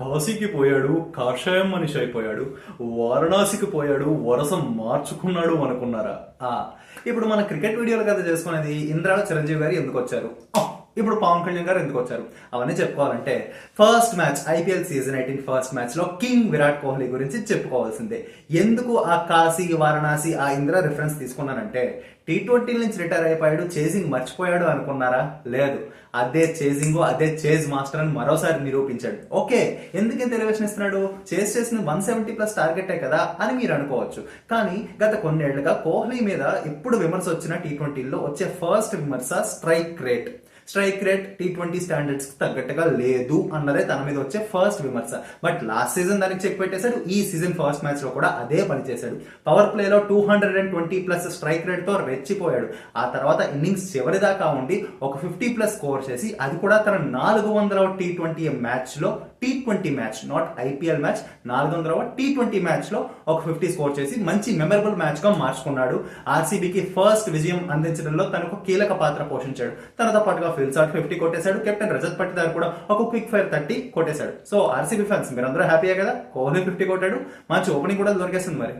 కాశీకి పోయాడు కాషాయం మనిషి అయిపోయాడు వారణాసికి పోయాడు వరస మార్చుకున్నాడు అనుకున్నారా? ఆ ఇప్పుడు మన క్రికెట్ వీడియోలు కథ చేసుకునేది ఇంద్రాల చిరంజీవి గారు ఎందుకు వచ్చారు? ఇప్పుడు పవన్ కళ్యాణ్ గారు ఎందుకు వచ్చారు? అవన్నీ చెప్పుకోవాలంటే first match IPL season eighteen first మ్యాచ్లో కింగ్ విరాట్ కోహ్లీ గురించి చెప్పుకోవాల్సిందే. ఎందుకు ఆ కాశీ వారణాసి ఆ ఇంద్ర రిఫరెన్స్ తీసుకున్నానంటే టీ ట్వంటీ నుంచి రిటైర్ అయిపోయాడు చేజింగ్ మర్చిపోయాడు అనుకున్నారా? లేదు. అదే చేజింగ్ అదే చేజ్ మాస్టర్ అని మరోసారి నిరూపించాడు. ఓకే ఎందుకు ఇంత ఎలివేషన్ ఇస్తున్నాడు? చేజ్ చేసిన వన్ సెవెంటీ ప్లస్ టార్గెటే కదా అని మీరు అనుకోవచ్చు. కానీ గత కొన్నేళ్ళుగా కోహ్లీ మీద ఎప్పుడు విమర్శ వచ్చిన టీ ట్వంటీలో వచ్చే ఫస్ట్ విమర్శ strike rate strike rate T twenty స్టాండర్డ్స్కి తగ్గట్టుగా లేదు అన్నదే తన మీద వచ్చే ఫస్ట్ విమర్శ. బట్ లాస్ట్ సీజన్ దానికి చెక్ పెట్టేశాడు ఈ సీజన్ ఫస్ట్ మ్యాచ్లో కూడా అదే పని చేశాడు. పవర్ ప్లే లో two hundred and twenty plus strike రేట్తో రెచ్చిపోయాడు. ఆ తర్వాత ఇన్నింగ్స్ చివరి దాకా ఉండి ఒక ఫిఫ్టీ ప్లస్ స్కోర్ చేసి అది కూడా తన నాలుగు వందల టీ ట్వంటీ మ్యాచ్లో T twenty match not IPL match నాలుగు వందల టీ ట్వంటీ మ్యాచ్లో ఒక ఫిఫ్టీ స్కోర్ చేసి మంచి మెమరబుల్ మ్యాచ్గా మార్చుకున్నాడు. ఆర్సీబీకి ఫస్ట్ విజయం అందించడంలో తనకు కీలక పాత్ర పోషించాడు. తనతో పాటుగా ఫిల్ షాట్ ఫిఫ్టీ కొట్టేశాడు. కెప్టెన్ రజత్ పట్టిదారు కూడా ఒక క్విక్ ఫైర్ థర్టీ కొట్టేశాడు. సో ఆర్సీబీ ఫ్యాన్స్ మీరందరూ హ్యాపీయే కదా? కోహ్లీ ఫిఫ్టీ కొట్టాడు. మంచి ఓపెనింగ్ కూడా దొరికేస్తుంది మరి.